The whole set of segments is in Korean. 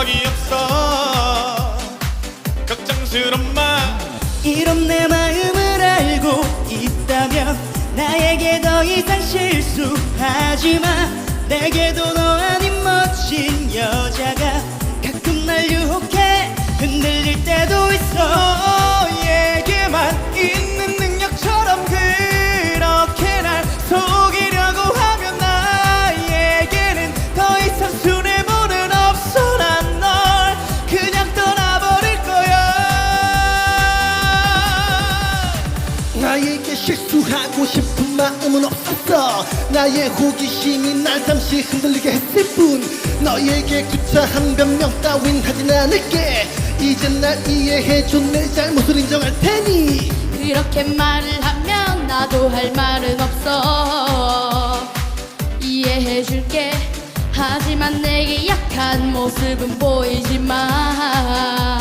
적이 없어. 걱정스러운 마 이런 내 마음을 알고 있다면 나에게 더 이상 실수하지 마. 내게도 너 아닌 멋진 여자가 실수하고 싶은 마음은 없었어. 나의 호기심이 날 잠시 흔들리게 했을 뿐. 너에게 구차한 변명 따윈 하진 않을게. 이젠 날 이해해줘 내 잘못을 인정할 테니. 그렇게 말을 하면 나도 할 말은 없어. 이해해줄게. 하지만 내게 약한 모습은 보이지 마.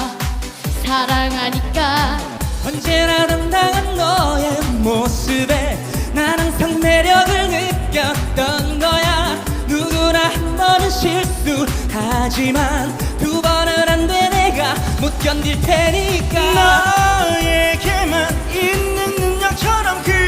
사랑하니까 언제나 당당한 너의 모습에 난 항상 매력을 느꼈던 거야. 누구나 한 번은 실수하지만 두 번은 안 돼 내가 못 견딜 테니까. 너에게만 있는 능력처럼 그